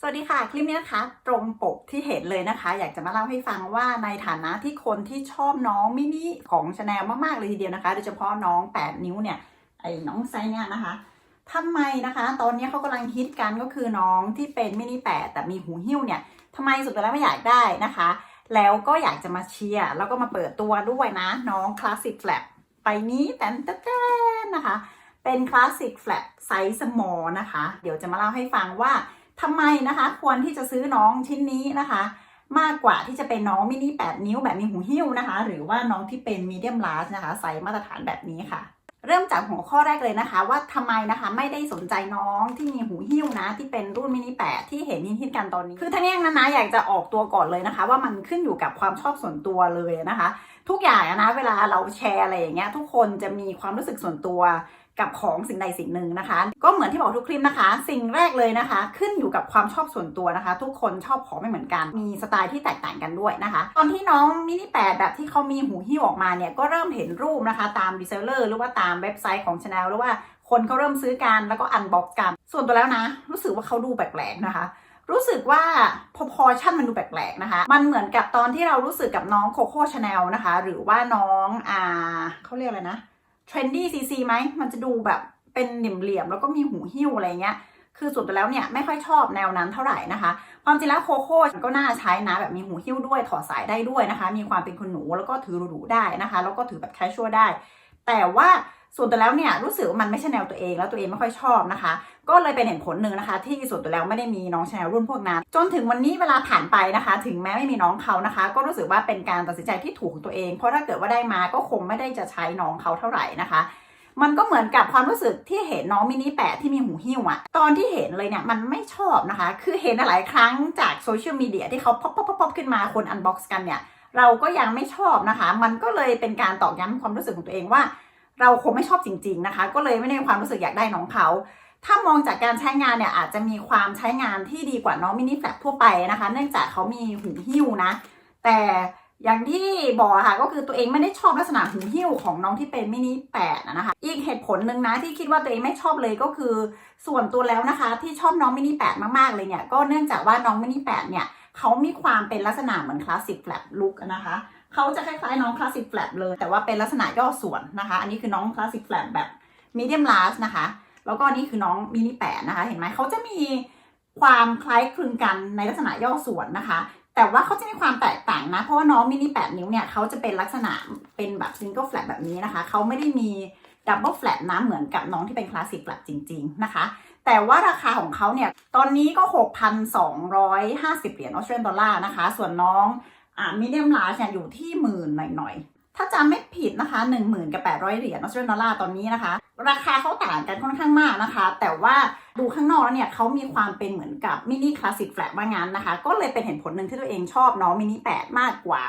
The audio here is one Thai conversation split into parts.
สวัสดีค่ะ คลิปนี้นะคะ ตรงปกที่เห็นเลยนะคะ อยากจะมาเล่าให้ฟังว่าในฐานะที่คนที่ชอบน้องมินิของชาแนลมากๆเลยทีเดียวนะคะโดยเฉพาะน้อง 8 นิ้วเนี่ยไอ้น้องไซเนี่ยนะคะทำไมนะคะ ตอนนี้เขากำลังฮิตกันก็คือน้องที่เป็นมินิ8แต่มีหูหิ้วเนี่ยทำไมสุดแล้วไม่อยากได้นะคะ แล้วก็อยากจะมาเชียร์แล้วก็มาเปิดตัวด้วยนะ น้องคลาสสิกแฟลปไปนี้แตนแตนนะคะ เป็นคลาสสิกแฟลปไซส์สมอลนะคะ เดี๋ยวจะมาเล่าให้ฟังว่า ทำไมนะคะ ควรที่จะซื้อน้องชิ้นนี้นะคะ มากกว่าที่จะเป็นน้องมินิ8นิ้วแบบมีหูหิ้วนะคะ หรือว่าน้องที่เป็นมีเดียมลาร์จนะคะไซส์มาตรฐานแบบนี้ค่ะเริ่มจากหัวข้อแรกเลยนะคะ ว่าทำไมนะคะไม่ได้สนใจน้องที่มีหูหิ้วนะ ที่เป็นรุ่นมินิ8ที่เห็นฮิตกันตอนนี้ คือทั้งนี้นะนะอยากจะออกตัวก่อนเลยนะคะ ว่ามันขึ้นอยู่กับความชอบส่วนตัวเลยนะคะ ทุกอย่างนะเวลาเราแชร์อะไรอย่างเงี้ยทุกคนจะมีความรู้สึกส่วนตัว กับของสิ่งใดสิ่งหนึ่งนะคะ ก็เหมือนที่บอกทุกคลิปนะคะ สิ่งแรกเลยนะคะ ขึ้นอยู่กับความชอบส่วนตัวนะคะ ทุกคนชอบของไม่เหมือนกัน มีสไตล์ที่แตกต่างกันด้วยนะคะ ตอนที่น้องมินิแปดแบบที่เขามีหูหิ้วออกมาเนี่ยก็เริ่มเห็นรูปนะคะ ตามดีเซลเลอร์หรือว่าตามเว็บไซต์ของ Chanel หรือว่าคนเขาเริ่มซื้อกันแล้วก็อันบ็อกซ์กัน ส่วนตัวแล้วนะ รู้สึกว่าเขาดูแปลกๆนะคะรู้สึกว่าพอพอชั่นมันดูแปลกๆนะคะ มันเหมือนกับตอนที่เรารู้สึกกับน้องโคโค่ชาแนลนะคะ หรือว่าน้องอ่าเขาเรียกอะไรนะ ทรนดี้ซีซีไหมมันจะดูแบบเป็นเหลี่ยมๆแล้วก็มีหูหิ้วอะไรเงี้ยคือสุดแล้วเนี่ยไม่ค่อยชอบแนวนั้นเท่าไหร่นะคะ ความจริงแล้วโคโค่ก็น่าใช้นะแบบมีหูหิ้วด้วยถอดสายได้ด้วยนะคะ มีความเป็นคุณหนูแล้วก็ถือหรูได้นะคะ แล้วก็ถือแบบแคชชวลได้ แต่ว่า ส่วนตัวแล้วเนี่ยรู้สึกว่ามันไม่ใช่แนวตัวเองแล้วตัวเองไม่ค่อยชอบนะคะ ก็เลยเป็นเหตุผลหนึ่งนะคะ ที่ส่วนตัวแล้วไม่ได้มีน้องชายรุ่นพวกนั้น จนถึงวันนี้เวลาผ่านไปนะคะ ถึงแม้ไม่มีน้องเขานะคะ ก็รู้สึกว่าเป็นการตัดสินใจที่ถูกของตัวเอง เพราะถ้าเกิดว่าได้มาก็คงไม่ได้จะใช้น้องเขาเท่าไหร่นะคะมันก็เหมือนกับความรู้สึกที่เห็นน้องมินิแปะที่มีหูหิ้วอะตอนที่เห็นเลยเนี่ยมันไม่ชอบนะคะ คือเห็นหลายครั้งจากโซเชียลมีเดียที่เขาป๊อปป๊อปป๊อปขึ้นมาคนอันบ็อกซ์กันเนี่ย เราก็ยังไม่ชอบนะคะ มันก็เลยเป็นการตอกย้ำความรู้สึกของตัวเองว่า เราคงไม่ชอบจริง ๆนะคะ ก็เลยไม่ได้มีความรู้สึกอยากได้น้องเขา ถ้ามองจากการใช้งานเนี่ยอาจจะมีความใช้งานที่ดีกว่าน้องมินิแฟลทั่วไปนะคะ เนื่องจากเขามีหูหิ้วนะ แต่อย่างที่บอกค่ะก็คือตัวเองไม่ได้ชอบลักษณะหูหิ้วของน้องที่เป็นมินิแปดนะคะ อีกเหตุผลหนึ่งนะที่คิดว่าตัวเองไม่ชอบเลยก็คือ ส่วนตัวแล้วนะคะ ที่ชอบน้องมินิแปดมากๆเลยเนี่ยก็เนื่องจากว่าน้องมินิแปดเนี่ยเขามีความเป็นลักษณะเหมือนคลาสสิกแฟลปลุกนะคะ เขาจะคล้ายๆน้องคลาสสิกแฟลปเลย แต่ว่าเป็นลักษณะย่อส่วนนะคะ อันนี้คือน้องคลาสสิกแฟลปแบบมีเดียมลาร์นะคะ แล้วก็นี่คือน้องมินิแปดนะคะ เห็นไหมเขาจะมีความคล้ายคลึงกันในลักษณะย่อส่วนนะคะ แต่ว่าเขาจะมีความแตกต่างนะ เพราะว่าน้องมินิแปดนิ้วเนี่ยเขาจะเป็นลักษณะเป็นแบบซิงเกิลแฟลปแบบนี้นะคะเขาไม่ได้มีดับเบิลแฟลปนะเหมือนกับน้องที่เป็นคลาสสิกแฟลปจริง ๆนะคะ แต่ว่าราคาของเขาเนี่ย ตอนนี้ก็ 6,250 เหรียญออสเตรเลียนดอลลาร์นะคะ ส่วนน้อง อ่ามีเดียมลาร์จเนี่ยอยู่ที่หมื่นหน่อยๆ ถ้าจำไม่ผิดนะคะ1 0,000กับ800 เหรียญออสเตรเลียนดอลลาร์ตอนนี้นะคะ ราคาเขาต่างกันค่อนข้างมากนะคะ แต่ว่าดูข้างนอกแล้วเนี่ยเขามีความเป็นเหมือนกับมินิคลาสสิกแฟลตว่างั้นนะคะ ก็เลยเป็นเหตุผลหนึ่งที่ตัวเองชอบน้องมินิ8มากกว่า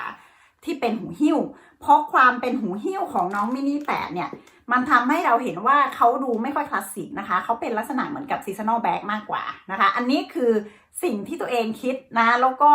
ที่เป็นหูหิ้ว เพราะความเป็นหูหิ้วของน้องมินิ8เนี่ย มันทำให้เราเห็นว่าเขาดูไม่ค่อยคลาสสิกนะคะ เขาเป็นลักษณะเหมือนกับซีซันอลแบ็กมากกว่านะคะ อันนี้คือสิ่งที่ตัวเองคิดนะ แล้วก็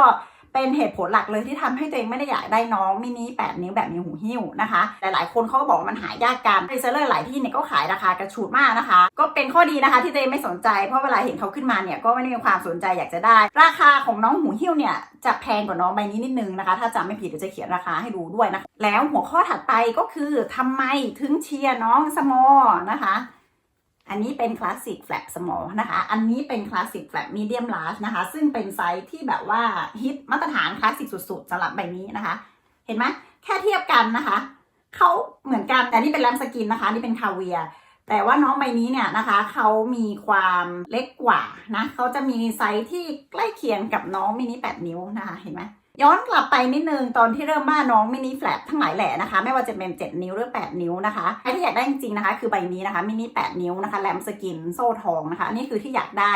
เป็นเหตุผลหลักเลยที่ทำให้ตัวเองไม่ได้อยากได้น้องมินิ8นิ้วแบบมีหูหิ้วนะคะแต่หลายคนเขาก็บอกว่ามันหายากกันรีเซลเลอร์หลายที่เนี่ยก็ขายราคากระฉูดมากนะคะ ก็เป็นข้อดีนะคะที่ตัวเองไม่สนใจ เพราะเวลาเห็นเขาขึ้นมาเนี่ยก็ไม่ได้มีความสนใจอยากจะได้ ราคาของน้องหูหิ้วเนี่ยจะแพงกว่าน้องใบนี้นิดนึงนะคะ ถ้าจำไม่ผิดเดี๋ยวจะเขียนราคาให้ดูด้วยนะคะแล้วหัวข้อถัดไปก็คือทำไมถึงเชียร์น้องสมอนะคะ อันนี้เป็นคลาสสิกแฟลปสมอนะคะ อันนี้เป็นคลาสสิกแฟลปมีเดียมลาร์จนะคะ ซึ่งเป็นไซส์ที่แบบว่าฮิตมาตรฐานคลาสสิกสุดๆสำหรับใบนี้นะคะ เห็นไหมแค่เทียบกันนะคะเขาเหมือนกันแต่นี่เป็นแรมสกินนะคะ นี่เป็นคาเวียแต่ว่าน้องใบนี้เนี่ยนะคะเขามีความเล็กกว่านะเขาจะมีไซส์ที่ใกล้เคียงกับน้องมินิ8นิ้วนะคะ เห็นไหม ย้อนกลับไปนิดนึงตอนที่เริ่มบ้าน้องมินิแฟลตทั้งหลายแหล่นะคะ ไม่ว่าจะเป็น 7 นิ้วหรือ 8 นิ้วนะคะไอที่อยากได้จริงๆนะคะ คือใบนี้นะคะมินิ8นิ้วนะคะแรมสกินโซ่ทองนะคะอันนี้คือที่อยากได้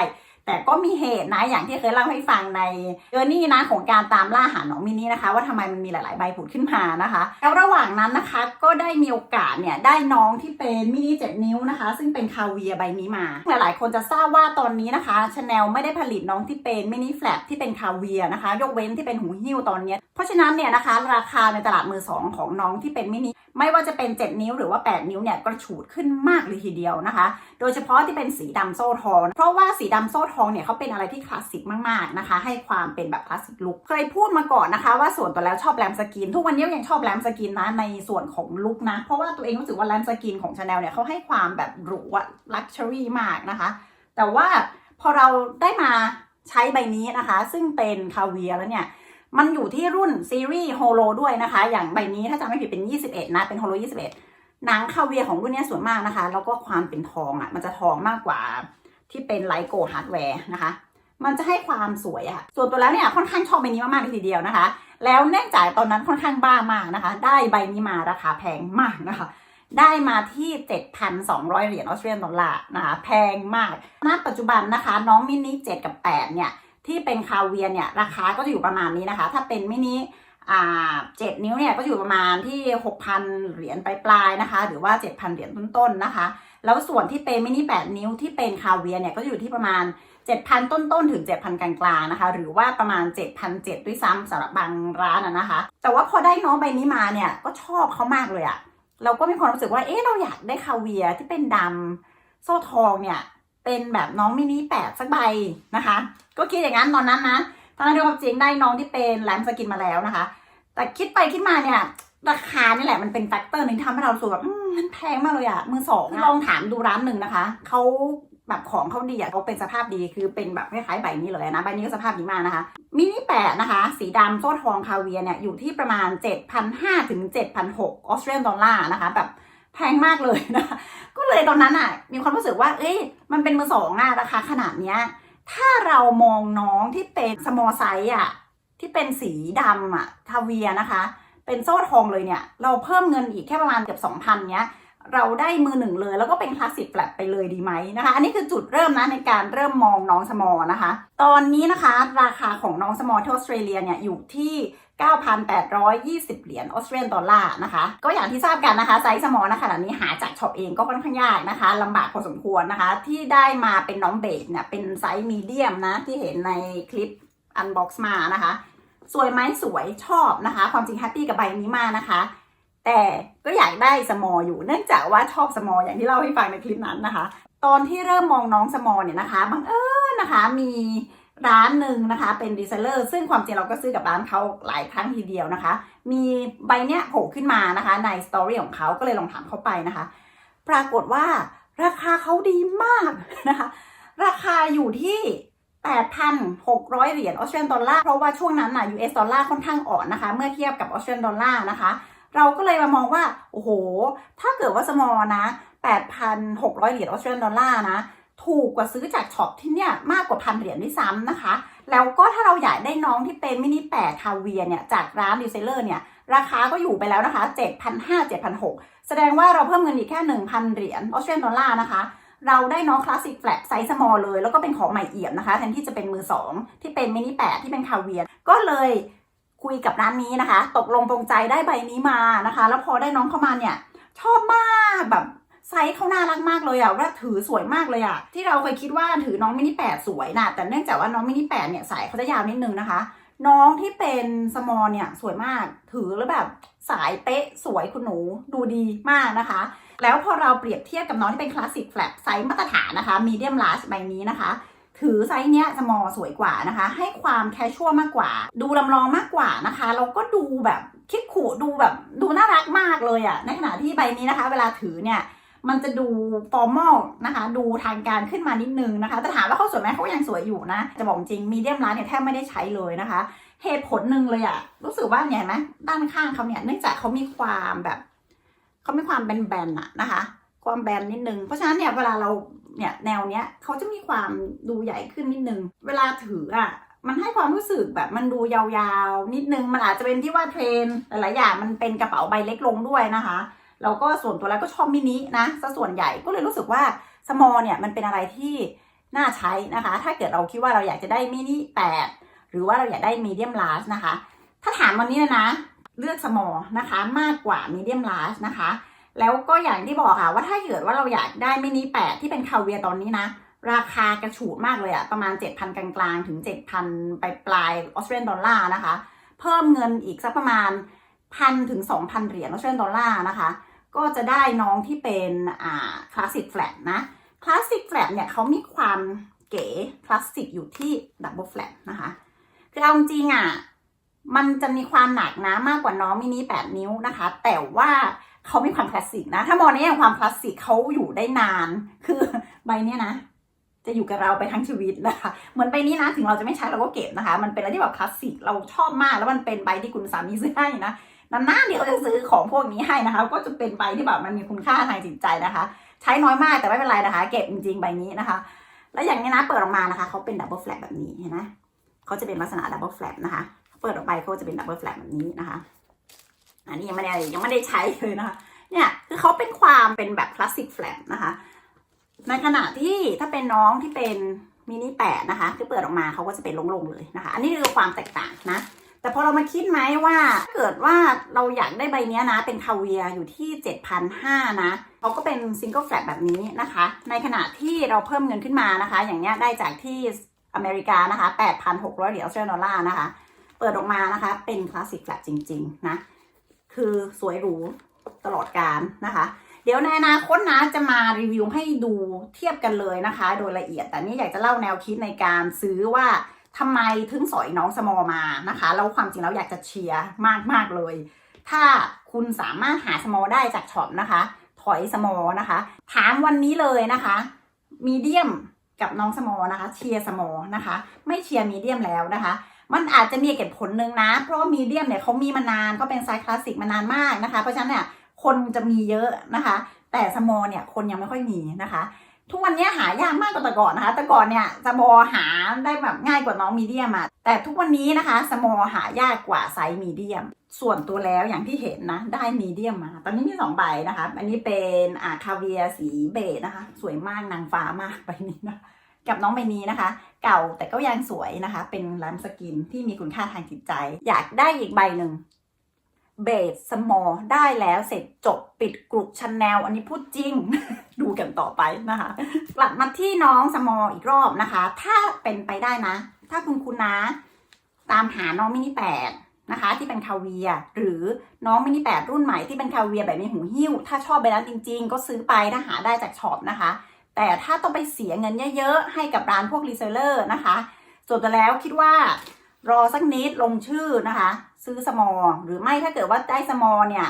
แต่ก็มีเหตุนะอย่างที่เคยเล่าให้ฟังในเจอร์นี่นะของการตามล่าหาน้องมินินะคะ ว่าทำไมมันมีหลาย ๆ ใบผุดขึ้นมานะคะแล้วระหว่างนั้นนะคะก็ได้มีโอกาสเนี่ยได้น้องที่เป็นมินิ7นิ้วนะคะ ซึ่งเป็นคาเวียใบนี้มา หลาย ๆ คนจะทราบว่าตอนนี้นะคะชาแนลไม่ได้ผลิตน้องที่เป็นมินิแฟลตที่เป็นคาเวียนะคะ ยกเว้นที่เป็นหูหิ้วตอนนี้ เพราะฉะนั้นเนี่ยนะคะ ราคาในตลาดมือสองของน้องที่เป็นมินิไม่ว่าจะเป็น 7 นิ้วหรือว่า 8 นิ้วเนี่ยกระฉูดขึ้นมากเลยทีเดียวนะคะ โดยเฉพาะที่เป็นสีดำโซ่ทองเพราะว่าสีดำโซ่ทองเนี่ยเขาเป็นอะไรที่คลาสสิกมากๆนะคะ ให้ความเป็นแบบคลาสสิกลุคเคยพูดมาก่อนนะคะ ว่าส่วนตัวแล้วชอบแรมสกิน ทุกวันนี้ยังชอบแรมสกินนะในส่วนของลุคนะ เพราะว่าตัวเองรู้สึกว่าแรมสกินของชาแนลเนี่ยเขาให้ความแบบหรูอะลักชัวรี่มากนะคะ แต่ว่าพอเราได้มาใช้ใบนี้นะคะ ซึ่งเป็นคาเวียแล้วเนี่ยมันอยู่ที่รุ่นซีรีส์โฮโลด้วยนะคะ อย่างใบนี้ถ้าจำไม่ผิดเป็น 21 นะ เป็นโฮโล 21 หนังคาเวียของรุ่นนี้ส่วนมากนะคะ แล้วก็ความเป็นทองอะ่ะ มันจะทองมากกว่า ที่เป็นไลโกฮาร์ดแวร์นะคะ มันจะให้ความสวยอะส่วนตัวแล้วเนี่ยค่อนข้างชอบใบนี้มากๆเลยทีเดียวนะคะ แล้วเนื่องจากตอนนั้นค่อนข้างบ้ามากนะคะ ได้ใบนี้มาราคาแพงมากนะคะได้มาที่ 7,200 เหรียญออสเตรเลียนดอลลาร์นะคะแพงมากณปัจจุบันนะคะ น้องมินิ7กับ 8 เนี่ย ที่เป็นคาเวียเนี่ยราคาก็จะอยู่ประมาณนี้นะคะ ถ้าเป็นมินิอ่า7นิ้วเนี่ยก็อยู่ประมาณที่ 6,000 เหรียญปลายๆนะคะ หรือว่า 7,000 เหรียญต้นๆนะคะ แล้วส่วนที่เป็นมินิ 8 นิ้วที่เป็นคาเวียเนี่ยก็อยู่ที่ประมาณ 7,000 ต้นๆ ถึง 7,000 กลางๆ นะคะ หรือว่าประมาณ 7,700 ด้วยซ้ำสำหรับบางร้านนะคะ แต่ว่าพอได้น้องใบนี้มาเนี่ยก็ชอบเขามากเลยอะเราก็มีความรู้สึกว่า เอ๊ะ เราอยากได้คาเวียที่เป็นดำโซ่ทองเนี่ย เป็นแบบน้องมินิแปดสักใบนะคะ ก็คิดอย่างนั้นตอนนั้นนะ ตอนนั้นดูความจริงได้น้องที่เป็นแลมสกินมาแล้วนะคะ แต่คิดไปคิดมาเนี่ย ราคานี่แหละมันเป็นแฟกเตอร์หนึงที่ทำให้เรารู้สึกแบบอืมมันแพงมากเลยอะมือสองอะลองถามดูร้านหนึ่งนะคะเขาแบบของเขาดีอะเขาเป็นสภาพดีคือเป็นแบบคล้ายๆใบนี้เลยนะใบนี้ก็สภาพดีมากนะคะมินิแปดนะคะ สีดำโซ่ทองคาเวียร์เนี่ยอยู่ที่ประมาณ 7,500ถึง7,600ออสเตรเลียนดอลลาร์นะคะ แบบแพงมากเลยนะคะก็เลยตอนนั้นอะมีความรู้สึกว่า เอ้ยมันเป็นมือสองอะราคาขนาดเนี้ยถ้าเรามองน้องที่เป็นสมอลไซส์อะที่เป็นสีดำอะคาเวียร์นะคะ เป็นโซ่ทองเลยเนี่ย เราเพิ่มเงินอีกแค่ประมาณเกือบสองพันเนี้ย เราได้มือหนึ่งเลย แล้วก็เป็นคลาสสิกแฟลตไปเลยดีไหมนะคะ อันนี้คือจุดเริ่มนะในการเริ่มมองน้องสมอนะคะ ตอนนี้นะคะราคาของน้องสมอที่ออสเตรเลียเนี่ยอยู่ที่9,820 เหรียญออสเตรเลียนดอลลาร์นะคะ ก็อย่างที่ทราบกันนะคะ ไซส์สมอลนะคะขณะนี้หาจากช็อปเองก็ค่อนข้างยากนะคะลำบากพอสมควรนะคะ ที่ได้มาเป็นน้องเบสเนี่ยเป็นไซส์มีเดียมนะ ที่เห็นในคลิปอันบ็อกซ์มานะคะ สวยไหมสวยชอบนะคะ ความจริงแฮปปี้กับใบนี้มากนะคะ แต่ก็อยากได้สมอลอยู่เนื่องจากว่าชอบสมอลอย่างที่เล่าให้ฟังในคลิปนั้นนะคะ ตอนที่เริ่มมองน้องสมอลเนี่ยนะคะบังเอิญนะคะมีร้านหนึ่งนะคะเป็นดีไซเนอร์ซึ่งความจริงเราก็ซื้อกับร้านเขาหลายครั้งทีเดียวนะคะ มีใบเนี้ยโผล่ขึ้นมานะคะ ในสตอรี่ของเขาก็เลยลองถามเขาไปนะคะ ปรากฏว่าราคาเขาดีมากนะคะ ราคาอยู่ที่ 8,600 เหรียญออสเตรเลียนดอลลาร์เพราะว่าช่วงนั้นน่ะ US ดอลลาร์ค่อนข้างอ่อนนะคะ เมื่อเทียบกับออสเตรเลียนดอลลาร์นะคะ เราก็เลยมามองว่า โอ้โห ถ้าเกิดว่าสมอลนะ 8,600 เหรียญออสเตรเลียนดอลลาร์นะ ถูกกว่าซื้อจากช็อปที่เนี่ยมากกว่าพันเหรียญด้วยซ้ำนะคะ แล้วก็ถ้าเราอยากได้น้องที่เป็นมินิแปดคาเวียเนี่ยจากร้านดีไซเลอร์เนี่ยราคาก็อยู่ไปแล้วนะคะ7,500 7,600 แสดงว่าเราเพิ่มเงินอีกแค่ 1,000 เหรียญออสเตรเลียนดอลลาร์นะคะ เราได้น้องคลาสสิกแฟลตไซส์สมอลเลย แล้วก็เป็นของใหม่เอี่ยมนะคะแทนที่จะเป็นมือสองที่เป็นมินิแปดที่เป็นคาเวียร์ก็เลยคุยกับร้านนี้นะคะ ตกลงปรงใจได้ใบนี้มานะคะ แล้วพอได้น้องเข้ามาเนี่ย ชอบมากแบบไซส์เขาน่ารักมากเลยอะว่าถือสวยมากเลยอะที่เราเคยคิดว่าถือน้องมินิแปดสวยนะแต่เนื่องจากว่าน้องมินิแปดเนี่ยสายเขาจะยาวนิดนึงนะคะ น้องที่เป็นสมอลเนี่ยสวยมากถือแล้วแบบสายเป๊ะสวยคุณหนูดูดีมากนะคะ แล้วพอเราเปรียบเทียบกับน้องที่เป็นคลาสสิกแฟลตไซส์มาตรฐานนะคะมีเดียมลาร์จใบนี้นะคะ ถือไซส์เนี้ยสมอสวยกว่านะคะ ให้ความแคชชวลมากกว่า ดูลำลองมากกว่านะคะ แล้วก็ดูแบบคิดขู่ดูแบบดูน่ารักมากเลยอะในขณะที่ใบนี้นะคะ เวลาถือเนี่ยมันจะดูฟอร์มอลนะคะ ดูทางการขึ้นมานิดนึงนะคะแต่ถามว่าเขาสวยไหมเขายังสวยอยู่นะ จะบอกจริงมีเดียมร้านเนี่ยแทบไม่ได้ใช้เลยนะคะ เหตุผลหนึ่งเลยอะรู้สึกว่าเนี่ยเห็นไหมด้านข้างเขาเนี่ยเนื่องจากเขามีความแบบ เขามีความแบนๆอะนะคะ ความแบนนิดนึง เพราะฉะนั้นเนี่ยเวลาเราเนี่ยแนวเนี้ยเขาจะมีความดูใหญ่ขึ้นนิดนึง เวลาถืออะมันให้ความรู้สึกแบบมันดูยาวๆ นิดนึง มันอาจจะเป็นที่ว่าเทรนหลายๆอย่างมันเป็นกระเป๋าใบเล็กลงด้วยนะคะแล้วก็ส่วนตัวแล้วก็ชอบมินินะซะส่วนใหญ่ก็เลยรู้สึกว่าสมอลเนี่ยมันเป็นอะไรที่น่าใช้นะคะ ถ้าเกิดเราคิดว่าเราอยากจะได้มินิ8หรือว่าเราอยากได้มีเดียมลาร์จนะคะ ถ้าถามวันนี้นะ เลือกสมอลนะคะ มากกว่ามีเดียมลาร์จนะคะ แล้วก็อย่างที่บอกค่ะว่าถ้าเกิดว่าเราอยากได้มินิ8ที่เป็นคาเวียตอนนี้นะ ราคากระฉูดมากเลยอะประมาณ 7,000 กลางๆ ถึง 7,000 ไปปลายออสเตรเลียนดอลลาร์นะคะ เพิ่มเงินอีกสักประมาณพันถึง 2,000 เหรียญออสเตรเลียนดอลลาร์นะคะ ก็จะได้น้องที่เป็นอ่าคลาสสิกแฟลตนะคลาสสิกแฟลตเนี่ยเขามีความเก๋คลาสสิกอยู่ที่ดับเบิลแฟลตนะคะ คือเอาจริงอะ มันจะมีความหนักนะมากกว่าน้องมินิ8นิ้วนะคะ แต่ว่าเขามีความคลาสสิกนะ ถ้ามองในแง่ของความคลาสสิกเขาอยู่ได้นาน คือใบเนี้ยนะ จะอยู่กับเราไปทั้งชีวิตนะคะ เหมือนใบนี้นะถึงเราจะไม่ใช้เราก็เก็บนะคะ มันเป็นอะไรที่แบบคลาสสิกเราชอบมากแล้วมันเป็นใบที่คุณสามีซื้อให้นะนานๆเดี๋ยวจะซื้อของพวกนี้ให้นะคะ ก็จะเป็นใบที่แบบมันมีคุณค่าทางจิตใจนะคะ ใช้น้อยมากแต่ไม่เป็นไรนะคะ เก็บจริงๆใบนี้นะคะ แล้วอย่างนี้นะเปิดออกมานะคะเขาเป็นดับเบิลแฟลตแบบนี้เห็นไหมเขาจะเป็นลักษณะดับเบิลแฟลตนะคะ เปิดออกไปเขาจะเป็นดับเบิลแฟลตแบบนี้นะคะ อันนี้ยังไม่ได้ยังไม่ได้ใช้เลยนะคะ เนี่ยคือเขาเป็นความเป็นแบบคลาสสิกแฟลตนะคะ ในขณะที่ถ้าเป็นน้องที่เป็นมินิแปดนะคะคือเปิดออกมาเขาก็จะเป็นลงๆเลยนะคะ อันนี้คือความแตกต่างนะแต่พอเรามาคิดไหมว่าถ้าเกิดว่าเราอยากได้ใบนี้นะ เป็นคาเวียอยู่ที่7,500นะเขาก็เป็นซิงเกิลแฟลตแบบนี้นะคะ ในขณะที่เราเพิ่มเงินขึ้นมานะคะ อย่างเนี้ยได้จากที่อเมริกานะคะ 8,600 เหรียญออสเตรเลียดอลลาร์นะคะ เปิดออกมานะคะ เป็นคลาสสิกแฟลตจริง ๆ นะ คือสวยหรูตลอดการนะคะ เดี๋ยวในอนาคตนะจะมารีวิวให้ดูเทียบกันเลยนะคะ โดยละเอียด แต่นี่อยากจะเล่าแนวคิดในการซื้อว่าทำไมถึงสอยน้องสมอมานะคะ แล้วความจริงแล้วอยากจะเชียร์มาก ๆ เลย ถ้าคุณสามารถหาสมอได้จากช็อปนะคะ ถอยสมอนะคะ ถามวันนี้เลยนะคะ มีเดียมกับน้องสมอนะคะ เชียร์สมอนะคะ ไม่เชียร์มีเดียมแล้วนะคะ มันอาจจะมีเหตุผลหนึ่งนะ เพราะว่ามีเดียมเนี่ยเขามีมานานก็เป็นไซส์คลาสสิกมานานมากนะคะ เพราะฉะนั้นเนี่ยคนจะมีเยอะนะคะ แต่สมอเนี่ยคนยังไม่ค่อยมีนะคะ ทุกวันนี้หายากมากกว่าแต่ก่อนนะคะ แต่ก่อนเนี่ยสมอหาได้แบบง่ายกว่าน้องมีเดียมอะแต่ทุกวันนี้นะคะสมอหายากกว่าไซส์มีเดียม ส่วนตัวแล้วอย่างที่เห็นนะได้มีเดียมมา ตอนนี้มีสองใบนะคะ อันนี้เป็นอ่าคาเวียสีเบจนะคะ สวยมากนางฟ้ามากใบนี้นะ กับน้องใบนี้นะคะ เก่าแต่ก็ยังสวยนะคะ เป็นแลมสกินที่มีคุณค่าทางจิตใจ อยากได้อีกใบหนึ่งเบสสมอได้แล้วเสร็จจบปิดกรุกชันแนลอันนี้พูดจริง ดูกันต่อไปนะคะ กลับมาที่น้องสมออีกรอบนะคะ ถ้าเป็นไปได้นะ ถ้าคุณคุณนะ ตามหาน้องมินิแปดนะคะ ที่เป็นคาเวียหรือน้องมินิแปดรุ่นใหม่ที่เป็นคาเวียแบบมีหูหิ้ว ถ้าชอบไปแล้วจริง ๆ ก็ซื้อไปถ้าหาได้จากช็อปนะคะ แต่ถ้าต้องไปเสียเงินเยอะๆ ให้กับร้านพวกรีเซลเลอร์นะคะส่วนตัวแล้วคิดว่ารอสักนิดลงชื่อนะคะ ซื้อสมอลหรือไม่ถ้าเกิดว่าได้สมอลเนี่ย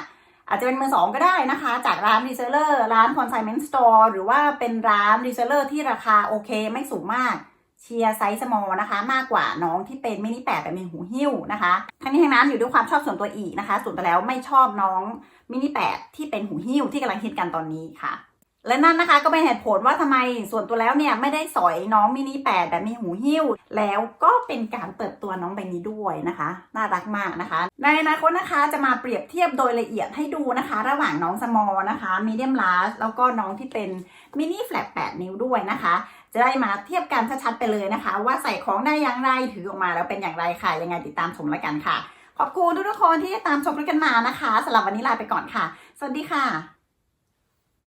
อาจจะเป็นมือสองก็ได้นะคะ จากร้านรีเซลเลอร์ร้านคอนไซเมนต์สโตร์หรือว่าเป็นร้านรีเซลเลอร์ที่ราคาโอเคไม่สูงมากเชียร์ไซส์สมอลนะคะ มากกว่าน้องที่เป็นมินิแปดแบบมีหูหิ้วนะคะทั้งนี้ทั้งนั้นอยู่ด้วยความชอบส่วนตัวอีกนะคะ ส่วนตัวแล้วไม่ชอบน้องมินิแปดที่เป็นหูหิ้วที่กำลังฮิตกันตอนนี้ค่ะ และนั่นนะคะก็เป็นเหตุผลว่าทำไมส่วนตัวแล้วเนี่ยไม่ได้สอยน้องมินิแปดแบบมีหูหิ้ว แล้วก็เป็นการเปิดตัวน้องใบนี้ด้วยนะคะ น่ารักมากนะคะ ในอนาคตนะคะจะมาเปรียบเทียบโดยละเอียดให้ดูนะคะ ระหว่างน้องสมอลนะคะมีเดียมลาสแล้วก็น้องที่เป็นมินิแฟลต8นิ้วด้วยนะคะจะได้มาเทียบกันชัดๆไปเลยนะคะ ว่าใส่ของได้อย่างไรถือออกมาแล้วเป็นอย่างไรค่ะ ยังไงติดตามชมแล้วกันค่ะ ขอบคุณทุกๆคนที่ตามชมด้วยกันมานะคะสำหรับวันนี้ลาไปก่อนค่ะ สวัสดีค่ะ